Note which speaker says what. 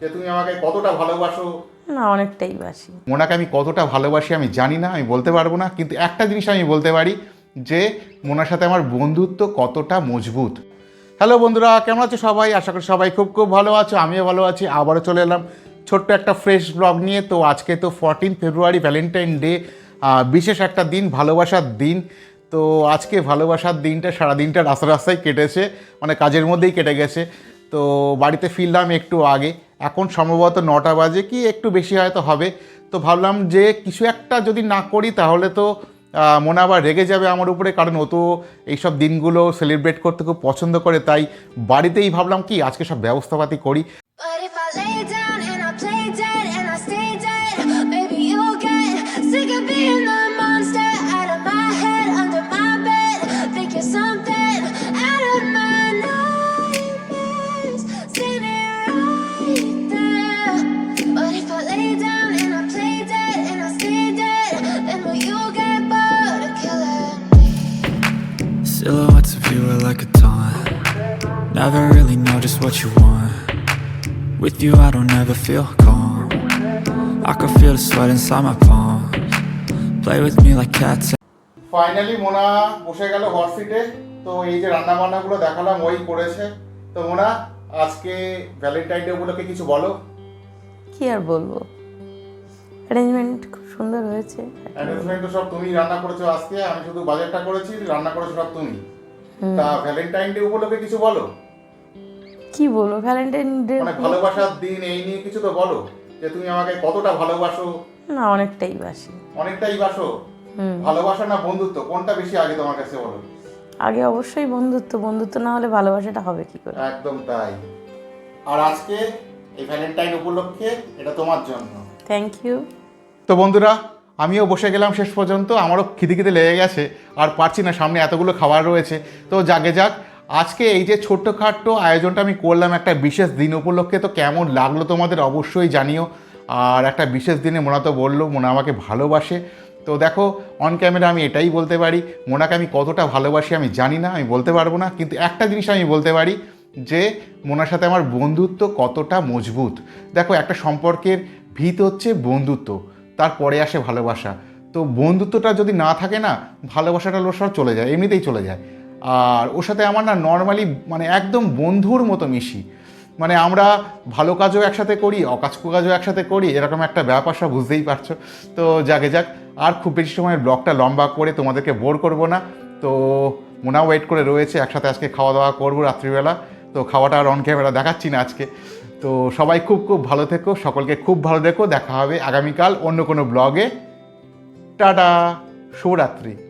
Speaker 1: যে তুমি আমাকে কতটা ভালোবাসো?
Speaker 2: না অনেকটাই বাসি।
Speaker 1: মোনাকে আমি কতটা ভালোবাসি আমি জানি না আমি বলতে পারব না কিন্তু একটা জিনিস আমি বলতে পারি যে মোনার সাথে আমার বন্ধুত্ব কতটা মজবুত। হ্যালো বন্ধুরা কেমন আছো সবাই? আশা করি সবাই খুব খুব ভালো আছো আমিও ভালো আছি আবারও চলে এলাম ছোট্ট একটা ফ্রেশ ব্লগ নিয়ে। তো আজকে তো ফোরটিন ফেব্রুয়ারি ভ্যালেন্টাইন ডে বিশেষ একটা দিন ভালোবাসার দিন। তো আজকে ভালোবাসার দিনটা সারা দিনটা রাস্তা রাস্তায় কেটেছে মানে কাজের মধ্যেই কেটে গেছে। তো বাড়িতে ফিরলাম একটু আগে। এখন সম্ভবত নটা বাজে কি একটু বেশি হয়তো হবে। তো ভাবলাম যে কিছু একটা যদি না করি তাহলে তো মনে আবার রেগে যাবে আমার উপরে, কারণ ও তো এইসব দিনগুলো সেলিব্রেট করতে খুব পছন্দ করে। তাই বাড়িতেই ভাবলাম কি আজকে সব ব্যবস্থাপাতি করি।
Speaker 3: Never really know just what you want. With you, I don't ever feel calm. I can feel the sweat inside my palms. Play with me like cats.
Speaker 1: Finally Mona বসে গেল হট সিটে তো এই যে রান্না বান্নাগুলো দেখালাম ওই করেছে। তো মোনা আজকে ভ্যালেন্টাইন ডে উপলক্ষে কিছু বলো।
Speaker 2: কি আর বলব? অ্যারেঞ্জমেন্ট খুব সুন্দর হয়েছে।
Speaker 1: অ্যারেঞ্জমেন্ট তো সব তুমি রান্না করেছ আজকে। আমি শুধু বাজারটা করেছি রান্না করেছ সব তুমি। তা ভ্যালেন্টাইন ডে উপলক্ষে কিছু বলো।
Speaker 2: কি বলব? ভ্যালেন্টাইন ডে
Speaker 1: মানে ভালোবাসার দিন এই নিয়ে কিছু তো বলো যে তুমি আমাকে কতটা ভালোবাসো?
Speaker 2: না অনেকটাই বাসি।
Speaker 1: অনেকটাই বাসো? ভালোবাসা না বন্ধুত্ব? কোনটা বেশি আগে তোমার কাছে বলো?
Speaker 2: আগে অবশ্যই বন্ধুত্ব। বন্ধুত্ব না হলে ভালোবাসাটা হবে কি করে?
Speaker 1: একদম তাই। আর আজকে এই ভ্যালেন্টাইন উপলক্ষে এটা তোমার জন্য।
Speaker 2: থ্যাংক ইউ
Speaker 1: তো বন্ধুরা আমিও বসে গেলাম শেষ পর্যন্ত। আমারও খিদে খিদে লেগে গেছে আর পারছি না। সামনে এতগুলো খাবার রয়েছে। তো জাগে যাক আজকে এই যে ছোট্টখাট্ট আয়োজনটা আমি করলাম একটা বিশেষ দিন উপলক্ষে, তো কেমন লাগল তোমাদের অবশ্যই জানিও। আর একটা বিশেষ দিনে মোনা তো বলল, মোনা আমাকে ভালোবাসে। তো দেখো অন ক্যামেরা আমি এটাই বলতে পারি, মোনাকে আমি কতটা ভালোবাসি আমি জানি না, আমি বলতে পারব না। কিন্তু একটা জিনিস আমি বলতে পারি, যে মোনার সাথে আমার বন্ধুত্ব কতটা মজবুত। দেখো, একটা সম্পর্কের ভিত হচ্ছে বন্ধুত্ব, তারপরে আসে ভালোবাসা। তো বন্ধুত্বটা যদি না থাকে না, ভালোবাসাটা সব চলে যায়, এমনিতেই চলে যায়। আর ওর সাথে আমার না নর্মালি মানে একদম বন্ধুর মতো মিশি। মানে আমরা ভালো কাজও একসাথে করি অকাজ কাজও একসাথে করি, এরকম একটা ব্যাপার সব বুঝতেই পারছ। তো যাকে যাক, আর খুব বেশি সময় ব্লগটা লম্বা করে তোমাদেরকে বোর করব না। তো মোনা ওয়েট করে রয়েছে, একসাথে আজকে খাওয়া দাওয়া করব রাত্রিবেলা। তো খাওয়াটা আর অন ক্যামেরা দেখাচ্ছি না আজকে। তো সবাই খুব খুব ভালো থেকো, সকলকে খুব ভালো থেকো, দেখা হবে আগামীকাল অন্য কোনো ব্লগে টাটা, শুভরাত্রি।